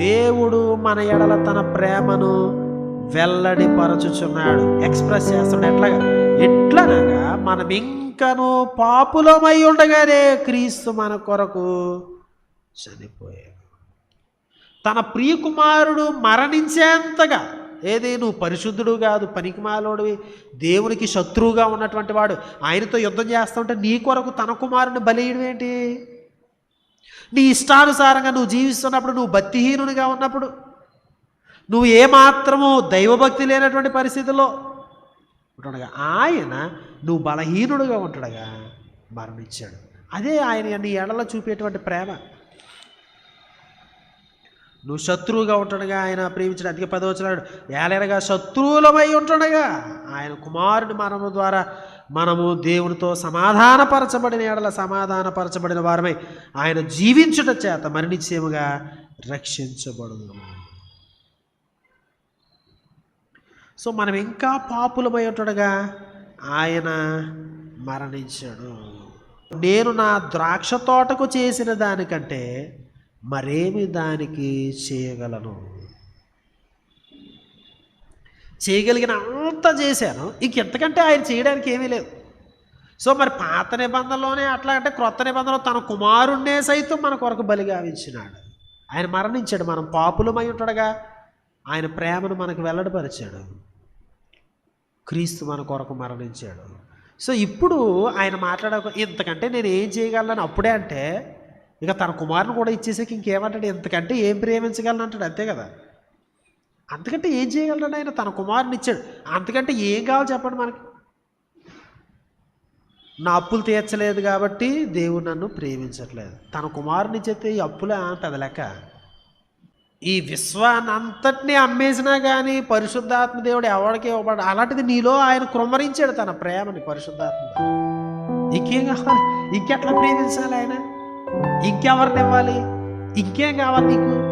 దేవుడు మన ఎడల తన ప్రేమను వెల్లడిపరచుచున్నాడు. ఎక్స్ప్రెస్ చేస్తున్నాడు ఎట్లాగా? ఎట్లనగా మనం ఇంకను పాపులమై ఉండగానే క్రీస్తు మన కొరకు చనిపోయాడు. తన ప్రియకుమారుడు మరణించేంతగా ఏది నువ్వు పరిశుద్ధుడు కాదు పనికిమాలోడివి దేవునికి శత్రువుగా ఉన్నటువంటి వాడు ఆయనతో యుద్ధం చేస్తుంటే నీ కొరకు తన కుమారుని బలియడం ఏంటి? నీ ఇష్టానుసారంగా నువ్వు జీవిస్తున్నప్పుడు నువ్వు భక్తిహీనునిగా ఉన్నప్పుడు నువ్వు ఏమాత్రము దైవభక్తి లేనటువంటి పరిస్థితుల్లో ఉంటుండగా ఆయన నువ్వు బలహీనుడుగా ఉంటుండగా మరణించాడు. అదే ఆయన నీ ఎడల చూపేటువంటి ప్రేమ. నువ్వు శత్రువుగా ఉంటుండగా ఆయన ప్రేమించడం అధిక పదవచనాడు ఏలైనగా శత్రువులమై ఉంటుండగా ఆయన కుమారుడి మరణం ద్వారా మనము దేవునితో సమాధానపరచబడిన ఎడల సమాధానపరచబడిన వారమై ఆయన జీవించుట చేత మరణించేముగా రక్షించబడును సో మనం ఇంకా పాపులమై ఆయన మరణించాడు. నేను నా ద్రాక్ష తోటకు చేసిన దానికంటే మరేమి దానికి చేయగలను? చేయగలిగిన అంత చేశాను. ఇంక ఎంతకంటే ఆయన చేయడానికి ఏమీ లేదు సో మరి పాత నిబంధనలోనే అట్లా అంటే క్రొత్త నిబంధనలో తన కుమారుణ్ణే సైతం మన కొరకు బలిగావించినాడు. ఆయన మరణించాడు. మనం పాపులమై ఉంటాడుగా ఆయన ప్రేమను మనకు వెల్లడిపరిచాడు. క్రీస్తు మన కొరకు మరణించాడు. సో ఇప్పుడు ఆయన మాట్లాడక ఇంతకంటే నేను ఏం చేయగలను? అప్పుడే అంటే ఇక తన కుమారుని కూడా ఇచ్చేసాక ఇంకేమంటాడు? ఇంతకంటే ఏం ప్రేమించగలను అంటాడు? అంతే కదా. అంతకంటే ఏం చేయగలడు ఆయన తన కుమారుని ఇచ్చాడు. అంతకంటే ఏం కావాలి చెప్పండి మనకి? నా అప్పులు తీర్చలేదు కాబట్టి దేవుడు నన్ను ప్రేమించట్లేదు. తన కుమారుని ఇచ్చేస్తే ఈ అప్పులే పెద్ద ఈ విశ్వాన్ని అమ్మేసినా కానీ పరిశుద్ధాత్మ దేవుడు ఎవరికి ఇవ్వబడ అలాంటిది నీలో ఆయన కృమ్మరించాడు తన ప్రేమని పరిశుద్ధాత్మ ఇంకేం కావాలి? ఇంకెట్లా ప్రేమించాలి ఆయన? ఇంకెవరిని ఇవ్వాలి? ఇంకేం కావాలి నీకు?